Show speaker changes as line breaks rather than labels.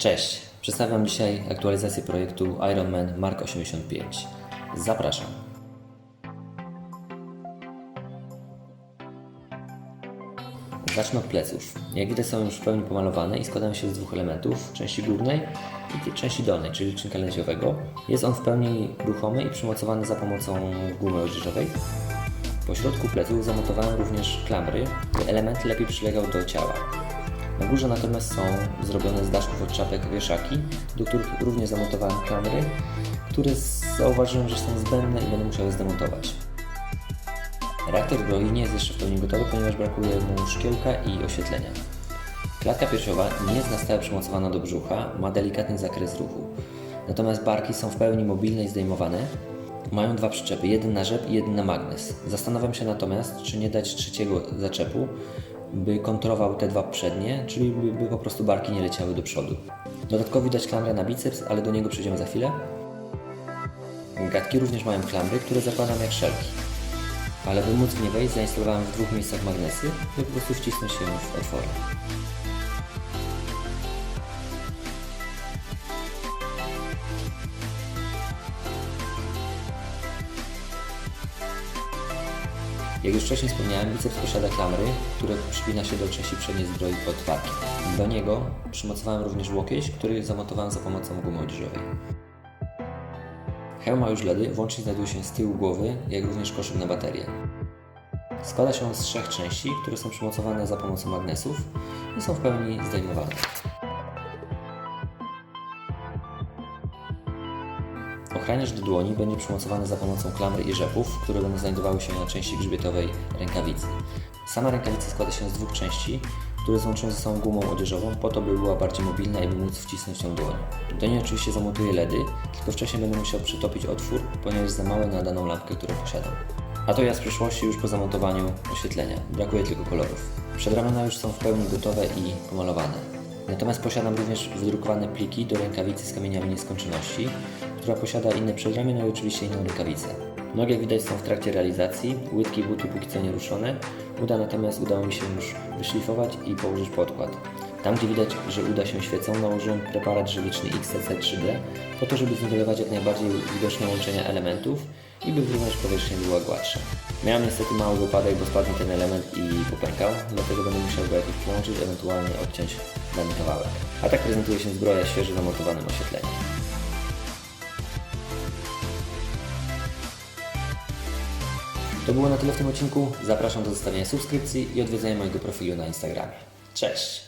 Cześć, przedstawiam dzisiaj aktualizację projektu Ironman Mark 85. Zapraszam. Zacznę od pleców. Jak widać są już w pełni pomalowane i składają się z dwóch elementów, części górnej i części dolnej, czyli licznika lędźwiowego. Jest on w pełni ruchomy i przymocowany za pomocą gumy odzieżowej. Po środku pleców zamontowałem również klamry, by element lepiej przylegał do ciała. Na górze natomiast są zrobione z daszków od czapek wieszaki, do których również zamontowałem klamry, które zauważyłem, że są zbędne i będę musiał je zdemontować. Reaktor broi nie jest jeszcze w pełni gotowy, ponieważ brakuje mu szkiełka i oświetlenia. Klatka piersiowa nie jest na stałe przymocowana do brzucha, ma delikatny zakres ruchu. Natomiast barki są w pełni mobilne i zdejmowane. Mają dwa przyczepy, jeden na rzep i jeden na magnes. Zastanawiam się natomiast, czy nie dać trzeciego zaczepu, by kontrował te dwa przednie, czyli by, by po prostu barki nie leciały do przodu. Dodatkowo widać klamrę na biceps, ale do niego przejdziemy za chwilę. Gadki również mają klamry, które zakładam jak szelki. Ale by móc w nie wejść, zainstalowałem w dwóch miejscach magnesy, by po prostu wcisnąć się w otwory. Jak już wcześniej wspomniałem, biceps posiada klamry, które przypina się do części przedniej zbroi pod barkiem. Do niego przymocowałem również łokieć, który zamontowałem za pomocą gumy odzieżowej. Hełm ma już LEDy, włącznie znajduje się z tyłu głowy, jak również koszyk na baterię. Składa się on z trzech części, które są przymocowane za pomocą magnesów i są w pełni zdejmowane. Ochraniacz do dłoni będzie przymocowany za pomocą klamry i rzepów, które będą znajdowały się na części grzbietowej rękawicy. Sama rękawica składa się z dwóch części, które złączone ze sobą gumą odzieżową po to, by była bardziej mobilna i by móc wcisnąć ją dłoń. Do niej oczywiście zamontuję LEDy, tylko wcześniej będę musiał przytopić otwór, ponieważ za mały na daną lampkę, którą posiadam. A to ja z przyszłości już po zamontowaniu oświetlenia. Brakuje tylko kolorów. Przedramiona już są w pełni gotowe i pomalowane. Natomiast posiadam również wydrukowane pliki do rękawicy z kamieniami nieskończoności, która posiada inne przedramię, no i oczywiście inną rękawicę. Nogi jak widać są w trakcie realizacji, łydki buty póki co nie ruszone. Uda natomiast udało mi się już wyszlifować i położyć podkład. Tam gdzie widać, że uda się świecą, nałożyłem preparat żywiczny XTC 3D po to, żeby zniwelować jak najbardziej widoczne łączenia elementów i by również powierzchnia była gładsza. Miałem niestety mały wypadek, bo spadł ten element i popękał, dlatego będę musiał go jakoś połączyć, ewentualnie odciąć dany kawałek. A tak prezentuje się zbroja świeżo zamontowanym oświetleniem. To było na tyle w tym odcinku. Zapraszam do zostawienia subskrypcji i odwiedzenia mojego profilu na Instagramie. Cześć!